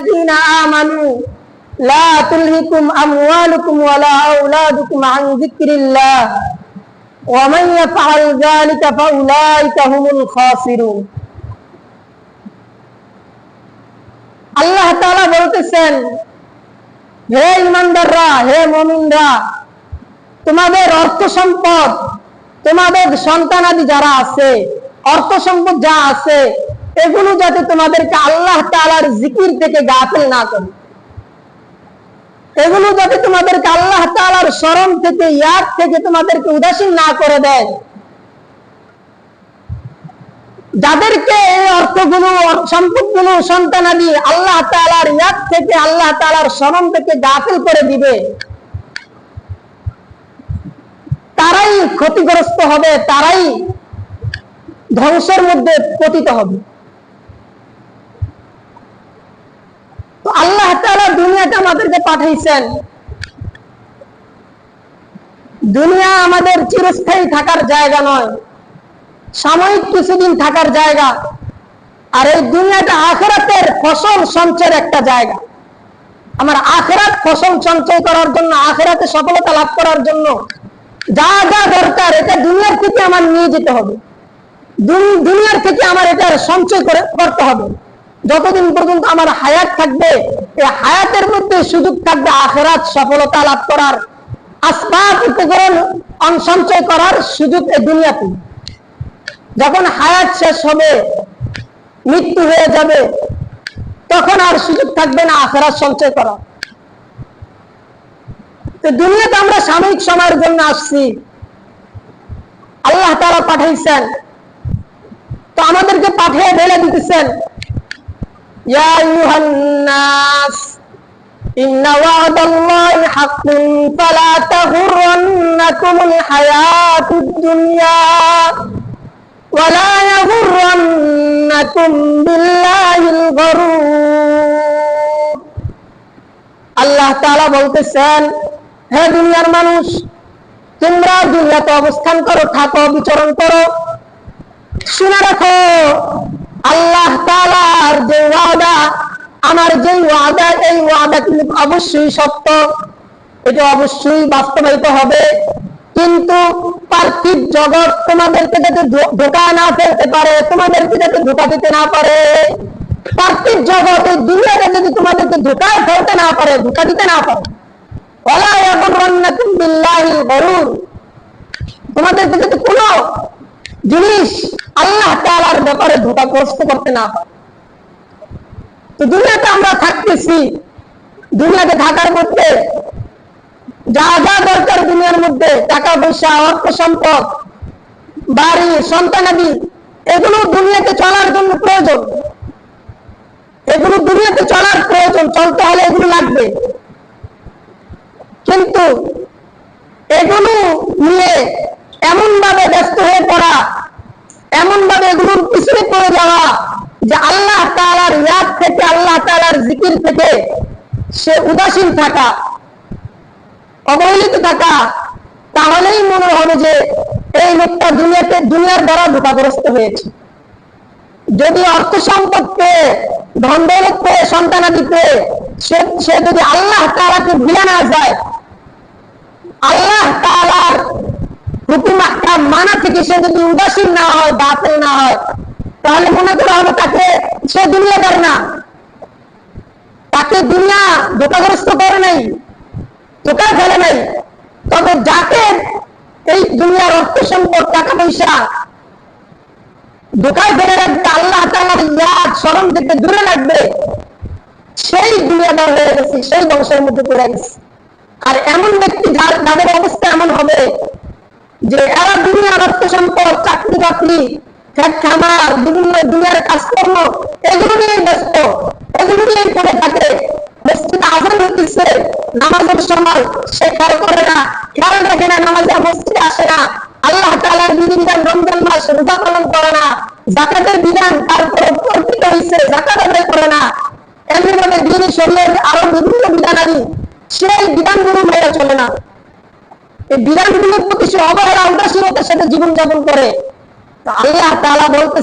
الذين آمنوا لا تلهكم أموالكم ولا أولادكم عن ذكر الله ومن يفعل ذلك فأولئك هم الخاسرون আল্লাহ তাআলা বলতেছেন হে ইমানদাররা হে মুমিনরা তোমাদের অর্থ সম্পদ তোমাদের সন্তানাদি যারা আছে অর্থ সম্পদ যা আছে এগুলো যাতে তোমাদেরকে আল্লাহ তাআলার জিকির থেকে গাফিল না করে। এগুলো যাতে তোমাদেরকে আল্লাহ তাআলার স্মরণ থেকে, ইয়াদ থেকে তোমাদেরকে উদাসীন না করে দেয়। যাদেরকে এই অর্থগুলো, সম্পদগুলো সন্তানাদি আল্লাহ তাআলার ইয়াদ থেকে, আল্লাহ তাআলার স্মরণ থেকে গাফিল করে দিবে, তারাই ক্ষতিগ্রস্ত হবে, তারাই ধ্বংসের মধ্যে পতিত হবে তো আল্লাহ তাআলা দুনিয়াতে আমাদেরকে পাঠাইছেন। দুনিয়া আমাদের চিরস্থায়ী থাকার জায়গা নয়। সাময়িক কিছুদিন থাকার জায়গা। আর এই দুনিয়াটা আখেরাতের ফসল সঞ্চয়ের একটা জায়গা। আমার আখেরাত ফসল সঞ্চয় করার জন্য, আখেরাতে সফলতা লাভ করার জন্য যা যা দরকার, এটা দুনিয়ার থেকে আমার নিয়ে যেতে হবে। দুন- দুনিয়ার থেকে আমার এটা সঞ্চয় করে করতে হবে। যতদিন পর্যন্ত আমার হায়াত থাকবে, এই হায়াতের মধ্যে সুযোগ থাকবে আখেরাত সফলতা লাভ করার। আসবাব উপকরণ সঞ্চয় করার সুযোগ এই দুনিয়াতে। যখন হায়াত শেষ হবে, মৃত্যু হয়ে যাবে, তখন আর সুযোগ থাকবে না আখেরাত সঞ্চয় করা তো দুনিয়াতে আমরা সাময়িক সময়ের জন্য আসছি। আল্লাহ তারা পাঠাইছেন। তো আমাদেরকে পাঠিয়ে ঢেলে দিতেছেন। ইয়া আইয়ুহান নাস ইন্না ওয়াদাল্লাহি হাক্কুন ফালা তাগুররান্নাকুমুল হায়াতুদ দুনিয়া ওয়ালা ইয়াগুররান্নাকুম বিল্লাহিল গরুর আল্লাহ তাআলা বলতেছেন হে দুনিয়ার মানুষ, তোমরা দুনিয়াতে অবস্থান করো, থাকো, বিচরণ করো। শুনে রাখো, আল্লাহ ওয়াদা আমার যে ওয়াদা, এই ওয়াদা কিন্তু অবশ্যই সত্য। এটা অবশ্যই বাস্তবায়িত হবে। কিন্তু পার্থিব জগৎ তোমাদেরকে যাতে ধোকা না ফেলতে পারে, তোমাদেরকে যাতে ধোকা দিতে না পারে, পার্থিব জগৎ এই দুনিয়াটা যদি তোমাদেরকে ধোকায় ফেলতে না পারে, ধোকা দিতে না পারে তোমাদেরকে যদি কোনো জিনিস আল্লাহ তাআলার ব্যাপারে ধোকাগ্রস্ত করতে না পারে তো দুনিয়াতে আমরা থাকতেছি। দুনিয়াতে থাকার মধ্যে যা যা দরকার দুনিয়ার মধ্যে, টাকা পয়সা, অর্থ সম্পদ, বাড়ি সন্তানাদি এগুলো দুনিয়াতে চলার জন্য প্রয়োজন। এগুলো দুনিয়াতে চলার প্রয়োজন, চলতে হলে এগুলো লাগবে। কিন্তু এগুলো নিয়ে এমন ভাবে ব্যস্ত হয়ে পড়া এমন ভাবে এগুলোর পিছনে পড়ে যাওয়া যে আল্লাহ তাআলার ইয়াদ থেকে, আল্লাহ তাআলার জিকির থেকে সে উদাসীন থাকা, অবহেলিত থাকা, তাহলেই মনে হবে যে এই লোকটা দুনিয়াতে দুনিয়ার দ্বারা ধোকাগ্রস্ত হয়েছে। যদি অর্থ সম্পদ পেয়ে ধন দৌলত পেয়ে সন্তানাদি পেয়ে সে যদি আল্লাহ তাআলাকে ভুলে না যায়, আল্লাহ তাআলার হুকুম মানা থেকে সে যদি উদাসীন না হয়, বাতিল না হয় তাহলে মনে করা হবে তাকে সে দুনিয়াদার না। তাকে দুনিয়া ধোকাগ্রস্ত করে নাই, ধোকায় ফেলে নাই। তবে যাকে এই দুনিয়ার অর্থ সম্পদ, টাকা পয়সা ধোকায় ফেলে রাখবে, আল্লাহ তাআলার ইয়াদ স্মরণ থেকে দূরে রাখবে, সেই দুনিয়াদার হয়ে গেছে, সেই বংশের মধ্যে পড়ে গেছে। আর এমন ব্যক্তি যার যাদের অবস্থা এমন হবে যে, এরা দুনিয়ার অর্থ সম্পদ চাকরি বাকরি খামার, বিভিন্ন দুনিয়ার কাজকর্ম এগুলো নিয়ে ব্যস্ত এগুলো নিয়ে পড়ে থাকে। মসজিদে আজান হতেছে নামাজের সময় সে খেয়াল করে না, খেয়াল রাখে না, নামাজে মসজিদে আসে না। আল্লাহ তাআলার বিধান রমজান মাস রোজা পালন করে না, জাকাতের বিধান তার উপর অর্পিত হয়েছে জাকাত আদায় করে না। এমনিভাবে দিন শরীরের আরও বিভিন্ন বিধানাদি, সেই বিধানগুলো মেনে চলে না। এই বিধানগুলোর প্রতি সে অবহেলা, উদাসীনতার সাথে জীবনযাপন করে। তো আল্লাহ তাআলা বলতে